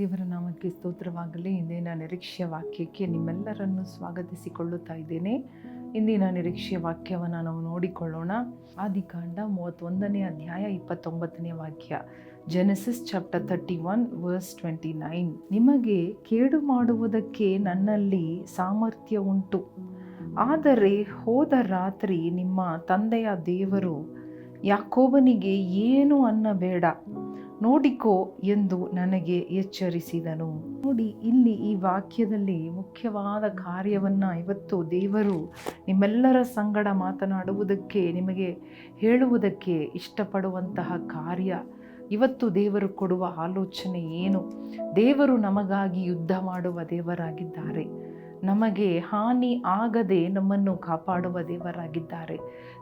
ದೇವರ ನಾಮಕ್ಕೆ ಸ್ತೋತ್ರವಾಗಲಿ. ಇಂದಿನ ನಿರೀಕ್ಷೆಯ ವಾಕ್ಯಕ್ಕೆ ನಿಮ್ಮೆಲ್ಲರನ್ನು ಸ್ವಾಗತಿಸಿಕೊಳ್ಳುತ್ತಾ ಇದ್ದೇನೆ. ಇಂದಿನ ನಿರೀಕ್ಷೆಯ ವಾಕ್ಯವನ್ನು ನಾವು ನೋಡಿಕೊಳ್ಳೋಣ. ಆದಿಕಾಂಡ ಮೂವತ್ತೊಂದನೇ ಅಧ್ಯಾಯ ಇಪ್ಪತ್ತೊಂಬತ್ತನೇ ವಾಕ್ಯ. Genesis chapter thirty one verse twenty nine ನಿಮಗೆ ಕೇಡು ಮಾಡುವುದಕ್ಕೆ ನನ್ನಲ್ಲಿ ಸಾಮರ್ಥ್ಯ ಉಂಟು. ಆದರೆ ಹೋದ ರಾತ್ರಿ ನಿಮ್ಮ ತಂದೆಯ ದೇವರು ಯಾಕೋಬನಿಗೆ ಏನು ಅನ್ನಬೇಡ. ನೋಡಿಕೋ ಎಂದು ನನಗೆ ಎಚ್ಚರಿಸಿದನು. ನೋಡಿ, ಇಲ್ಲಿ ಈ ವಾಕ್ಯದಲ್ಲಿ ಮುಖ್ಯವಾದ ಕಾರ್ಯವನ್ನು ಇವತ್ತು ದೇವರು ನಿಮ್ಮೆಲ್ಲರ ಸಂಗಡ ಮಾತನಾಡುವುದಕ್ಕೆ, ನಿಮಗೆ ಹೇಳುವುದಕ್ಕೆ ಇಷ್ಟಪಡುವಂತಹ ಕಾರ್ಯ. ಇವತ್ತು ದೇವರು ಕೊಡುವ ಆಲೋಚನೆ ಏನು? ದೇವರು ನಮಗಾಗಿ ಯುದ್ಧ ಮಾಡುವ ದೇವರಾಗಿದ್ದಾರೆ. ನಮಗೆ ಹಾನಿ ಆಗದೆ ನಮ್ಮನ್ನು ಕಾಪಾಡುವ ದೇವರಾಗಿದ್ದಾರೆ.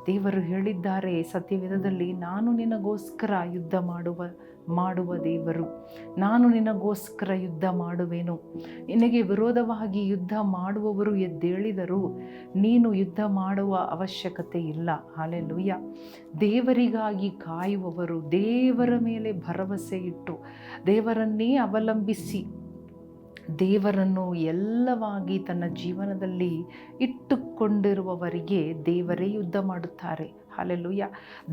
ದೇವರು ಹೇಳಿದ್ದಾರೆ ಸತ್ಯವೇಧದಲ್ಲಿ ನಾನು ನಿನಗೋಸ್ಕರ ಯುದ್ಧ ಮಾಡುವ ಮಾಡುವ ದೇವರು. ನಾನು ನಿನಗೋಸ್ಕರ ಯುದ್ಧ ಮಾಡುವೆನು. ನಿನಗೆ ವಿರೋಧವಾಗಿ ಯುದ್ಧ ಮಾಡುವವರು ಎದ್ದೇಳಿದರೂ ನೀನು ಯುದ್ಧ ಮಾಡುವ ಅವಶ್ಯಕತೆ ಇಲ್ಲ. ಹಾಲೆಲುಯ್ಯ. ದೇವರಿಗಾಗಿ ಕಾಯುವವರು ದೇವರ ಮೇಲೆ ಭರವಸೆ ಇಟ್ಟು ದೇವರನ್ನೇ ಅವಲಂಬಿಸಿ ದೇವರನ್ನು ಎಲ್ಲವಾಗಿ ತನ್ನ ಜೀವನದಲ್ಲಿ ಇಟ್ಟುಕೊಂಡಿರುವವರಿಗೆ ದೇವರೇ ಯುದ್ಧ ಮಾಡುತ್ತಾರೆ. ಅಲ್ಲೆಲ್ಲೂಯ್ಯ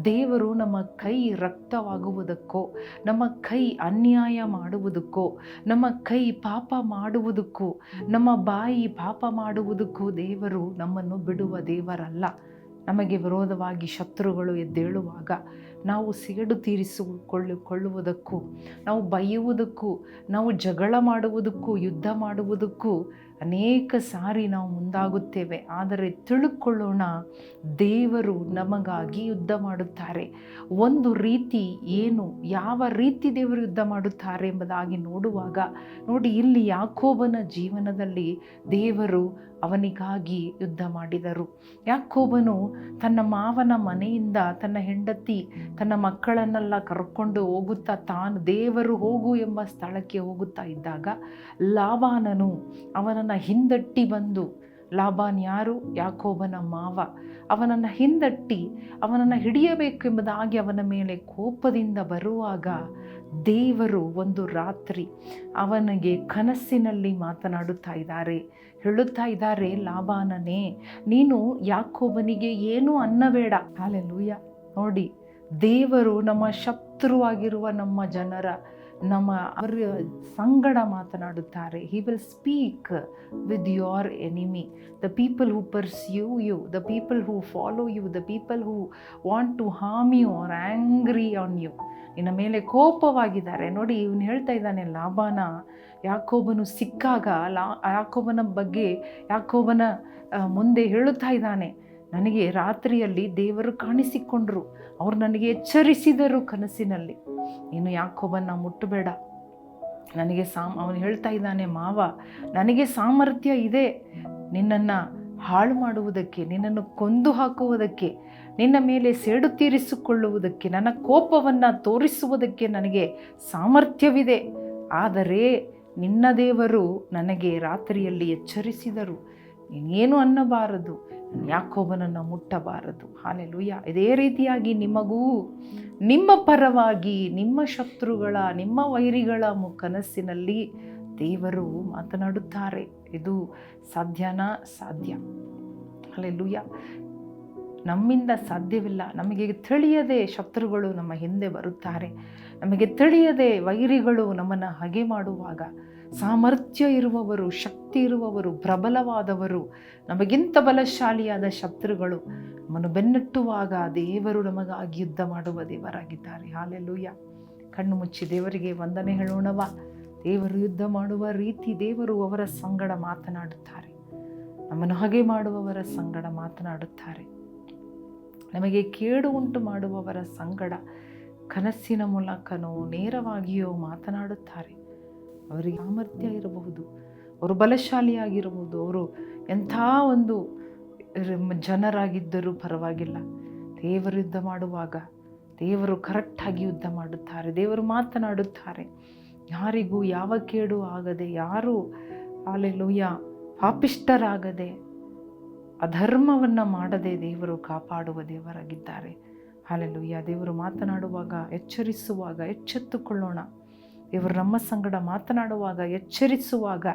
ದೇವರು ನಮ್ಮ ಕೈ ರಕ್ತವಾಗುವುದಕ್ಕೋ, ನಮ್ಮ ಕೈ ಅನ್ಯಾಯ ಮಾಡುವುದಕ್ಕೋ, ನಮ್ಮ ಕೈ ಪಾಪ ಮಾಡುವುದಕ್ಕೂ, ನಮ್ಮ ಬಾಯಿ ಪಾಪ ಮಾಡುವುದಕ್ಕೂ ದೇವರು ನಮ್ಮನ್ನು ಬಿಡುವ ದೇವರಲ್ಲ. ನಮಗೆ ವಿರೋಧವಾಗಿ ಶತ್ರುಗಳು ಎದ್ದೇಳುವಾಗ ನಾವು ಸೇಡು ತೀರಿಸಿಕೊಳ್ಳು ಕೊಳ್ಳುವುದಕ್ಕೂ, ನಾವು ಬೈಯುವುದಕ್ಕೂ, ನಾವು ಜಗಳ ಮಾಡುವುದಕ್ಕೂ, ಯುದ್ಧ ಮಾಡುವುದಕ್ಕೂ ಅನೇಕ ಸಾರಿ ನಾವು ಮುಂದಾಗುತ್ತೇವೆ. ಆದರೆ ತಿಳುಕೊಳ್ಳೋಣ, ದೇವರು ನಮಗಾಗಿ ಯುದ್ಧ ಮಾಡುತ್ತಾರೆ. ಒಂದು ರೀತಿ ಏನು, ಯಾವ ರೀತಿ ದೇವರು ಯುದ್ಧ ಮಾಡುತ್ತಾರೆ ಎಂಬುದಾಗಿ ನೋಡುವಾಗ, ನೋಡಿ ಇಲ್ಲಿ ಯಾಕೋಬನ ಜೀವನದಲ್ಲಿ ದೇವರು ಅವನಿಗಾಗಿ ಯುದ್ಧ ಮಾಡಿದರು. ಯಾಕೋಬನು ತನ್ನ ಮಾವನ ಮನೆಯಿಂದ ತನ್ನ ಹೆಂಡತಿ, ತನ್ನ ಮಕ್ಕಳನ್ನೆಲ್ಲ ಕರ್ಕೊಂಡು ಹೋಗುತ್ತಾ ತಾನು ದೇವರು ಹೋಗು ಎಂಬ ಸ್ಥಳಕ್ಕೆ ಹೋಗುತ್ತಾ ಇದ್ದಾಗ ಲಾಬಾನನು ಅವನನ್ನು ಹಿಂದಟ್ಟಿ ಬಂದು ಲಾಬಾನ್ ಯಾರು? ಯಾಕೋಬನ ಮಾವ. ಅವನನ್ನು ಹಿಂದಟ್ಟಿ, ಅವನನ್ನು ಹಿಡಿಯಬೇಕೆಂಬುದಾಗಿ ಅವನ ಮೇಲೆ ಕೋಪದಿಂದ ಬರುವಾಗ ದೇವರು ಒಂದು ರಾತ್ರಿ ಅವನಿಗೆ ಕನಸಿನಲ್ಲಿ ಮಾತನಾಡುತ್ತಾ ಇದ್ದಾರೆ. ಹೇಳುತ್ತಾ ಇದ್ದಾರೆ ಲಾಬಾನನೇ ನೀನು ಯಾಕೋಬನಿಗೆ ಏನೂ ಅನ್ನಬೇಡ. ಹಾಲೆಲೂಯ. ನೋಡಿ, ದೇವರು ನಮ್ಮ ಶತ್ರುವಾಗಿರುವ ನಮ್ಮ ಜನರ ನಮ್ಮ ಅವರ ಸಂಗಡ ಮಾತನಾಡುತ್ತಾರೆ. He will speak with your enemy the people who pursue you the people who follow you the people who want to harm you are angry on you ನಿನ್ನ ಮೇಲೆ ಕೋಪವಾಗಿದ್ದಾರೆ. ನೋಡಿ, ಇವನು ಹೇಳ್ತಾ ಇದ್ದಾನೆ ಲಾಭಾನ ಯಾಕೋಬನು ಸಿಕ್ಕಾಗ, ಲಾ, ಯಾಕೋಬನ ಬಗ್ಗೆ ಯಾಕೋಬನ ಮುಂದೆ ಹೇಳುತ್ತಾ ಇದ್ದಾನೆ. ನನಗೆ ರಾತ್ರಿಯಲ್ಲಿ ದೇವರು ಕಾಣಿಸಿಕೊಂಡರು. ಅವರು ನನಗೆ ಎಚ್ಚರಿಸಿದರು ಕನಸಿನಲ್ಲಿ. ನೀನು ಯಾಕೋಬನ್ನ ಮುಟ್ಟಬೇಡ. ನನಗೆ ಸಾಮ್, ಅವನು ಹೇಳ್ತಾ ಇದ್ದಾನೆ, ಮಾವ, ನನಗೆ ಸಾಮರ್ಥ್ಯ ಇದೆ. ನಿನ್ನನ್ನು ಹಾಳು ಮಾಡುವುದಕ್ಕೆ, ನಿನ್ನನ್ನು ಕೊಂದು ಹಾಕುವುದಕ್ಕೆ, ನಿನ್ನ ಮೇಲೆ ಸೇಡು ತೀರಿಸಿಕೊಳ್ಳುವುದಕ್ಕೆ, ನನ್ನ ಕೋಪವನ್ನು ತೋರಿಸುವುದಕ್ಕೆ ನನಗೆ ಸಾಮರ್ಥ್ಯವಿದೆ. ಆದರೆ ನಿನ್ನ ದೇವರು ನನಗೆ ರಾತ್ರಿಯಲ್ಲಿ ಎಚ್ಚರಿಸಿದರು. ನೀನೇನು ಅನ್ನಬಾರದು. ಯಾಕೋಬನನ್ನು ಮುಟ್ಟಬಾರದು. ಹಾಲೆಲುಯ್ಯ ಇದೇ ರೀತಿಯಾಗಿ ನಿಮಗೂ ನಿಮ್ಮ ಪರವಾಗಿ, ನಿಮ್ಮ ಶತ್ರುಗಳ, ನಿಮ್ಮ ವೈರಿಗಳ ಕನಸಿನಲ್ಲಿ ದೇವರು ಮಾತನಾಡುತ್ತಾರೆ. ಇದು ಸಾಧ್ಯನಾ? ಸಾಧ್ಯ. ಹಾಲೆಲುಯ್ಯ ನಮ್ಮಿಂದ ಸಾಧ್ಯವಿಲ್ಲ. ನಮಗೆ ತಿಳಿಯದೆ ಶತ್ರುಗಳು ನಮ್ಮ ಹಿಂದೆ ಬರುತ್ತಾರೆ. ನಮಗೆ ತಿಳಿಯದೆ ವೈರಿಗಳು ನಮ್ಮನ್ನು ಹಗೆ ಮಾಡುವಾಗ ಸಾಮರ್ಥ್ಯ ಇರುವವರು, ಶಕ್ತಿ ಇರುವವರು, ಪ್ರಬಲವಾದವರು, ನಮಗಿಂತ ಬಲಶಾಲಿಯಾದ ಶತ್ರುಗಳು, ನಮ್ಮನ್ನು ಬೆನ್ನಟ್ಟುವಾಗ ದೇವರು ನಮಗಾಗಿ ಯುದ್ಧ ಮಾಡುವ ದೇವರಾಗಿದ್ದಾರೆ. ಹಾಲೆಲ್ಲೂಯ್ಯ ಕಣ್ಣು ಮುಚ್ಚಿ ದೇವರಿಗೆ ವಂದನೆ ಹೇಳೋಣವ ದೇವರು ಯುದ್ಧ ಮಾಡುವ ರೀತಿ ದೇವರು ಅವರ ಸಂಗಡ ಮಾತನಾಡುತ್ತಾರೆ. ನಮ್ಮನ್ನು ಹಾಗೆ ಮಾಡುವವರ ಸಂಗಡ ಮಾತನಾಡುತ್ತಾರೆ. ನಮಗೆ ಕೇಡು ಉಂಟು ಮಾಡುವವರ ಸಂಗಡ ಕನಸಿನ ಮೂಲಕನೋ ನೇರವಾಗಿಯೋ ಮಾತನಾಡುತ್ತಾರೆ. ಅವರಿಗೆ ಸಾಮರ್ಥ್ಯ ಇರಬಹುದು. ಅವರು ಬಲಶಾಲಿಯಾಗಿರಬಹುದು. ಅವರು ಎಂಥ ಒಂದು ಜನರಾಗಿದ್ದರೂ ಪರವಾಗಿಲ್ಲ. ದೇವರು ಯುದ್ಧ ಮಾಡುವಾಗ, ದೇವರು ಕರೆಕ್ಟಾಗಿ ಯುದ್ಧ ಮಾಡುತ್ತಾರೆ, ದೇವರು ಮಾತನಾಡುತ್ತಾರೆ. ಯಾರಿಗೂ ಯಾವ ಕೇಡು ಆಗದೆ, ಯಾರೂ ಅಲ್ಲೆಲ್ಲೂಯ್ಯ ಪಾಪಿಷ್ಟರಾಗದೆ ಅಧರ್ಮವನ್ನು ಮಾಡದೆ ದೇವರು ಕಾಪಾಡುವ ದೇವರಾಗಿದ್ದಾರೆ. ಹಾಲೆಲ್ಲೂಯ್ಯ ದೇವರು ಮಾತನಾಡುವಾಗ, ಎಚ್ಚರಿಸುವಾಗ, ಎಚ್ಚೆತ್ತುಕೊಳ್ಳೋಣ. ದೇವರು ನಮ್ಮ ಸಂಗಡ ಮಾತನಾಡುವಾಗ, ಎಚ್ಚರಿಸುವಾಗ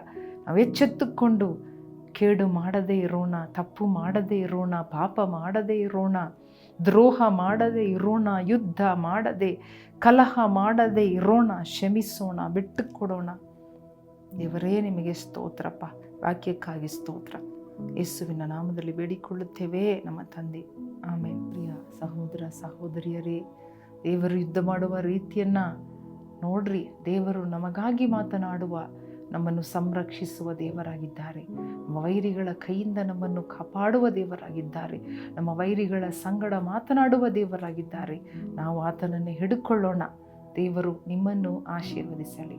ನಾವು ಎಚ್ಚೆತ್ತುಕೊಂಡು, ಕೇಡು ಮಾಡದೇ ಇರೋಣ, ತಪ್ಪು ಮಾಡದೇ ಇರೋಣ, ಪಾಪ ಮಾಡದೇ ಇರೋಣ, ದ್ರೋಹ ಮಾಡದೇ ಇರೋಣ, ಯುದ್ಧ ಮಾಡದೆ, ಕಲಹ ಮಾಡದೇ ಇರೋಣ, ಕ್ಷಮಿಸೋಣ ಬಿಟ್ಟು ಕೊಡೋಣ ದೇವರೇ, ನಿಮಗೆ ಸ್ತೋತ್ರಪ್ಪ, ವಾಕ್ಯಕ್ಕಾಗಿ ಸ್ತೋತ್ರ. ಯೇಸುವಿನ ನಾಮದಲ್ಲಿ ಬೇಡಿಕೊಳ್ಳುತ್ತೇವೆ ನಮ್ಮ ತಂದೆ. ಆಮೇಲೆ ಪ್ರಿಯ ಸಹೋದರ, ಸಹೋದರಿಯರೇ, ದೇವರು ಯುದ್ಧ ಮಾಡುವ ರೀತಿಯನ್ನು ನೋಡ್ರಿ, ದೇವರು ನಮಗಾಗಿ ಮಾತನಾಡುವ, ನಮ್ಮನ್ನು ಸಂರಕ್ಷಿಸುವ ದೇವರಾಗಿದ್ದಾರೆ. ವೈರಿಗಳ ಕೈಯಿಂದ ನಮ್ಮನ್ನು ಕಾಪಾಡುವ ದೇವರಾಗಿದ್ದಾರೆ. ನಮ್ಮ ವೈರಿಗಳ ಸಂಗಡ ಮಾತನಾಡುವ ದೇವರಾಗಿದ್ದಾರೆ. ನಾವು ಆತನನ್ನು ಹಿಡ್ಕೊಳ್ಳೋಣ. ದೇವರು ನಿಮ್ಮನ್ನು ಆಶೀರ್ವದಿಸಲಿ.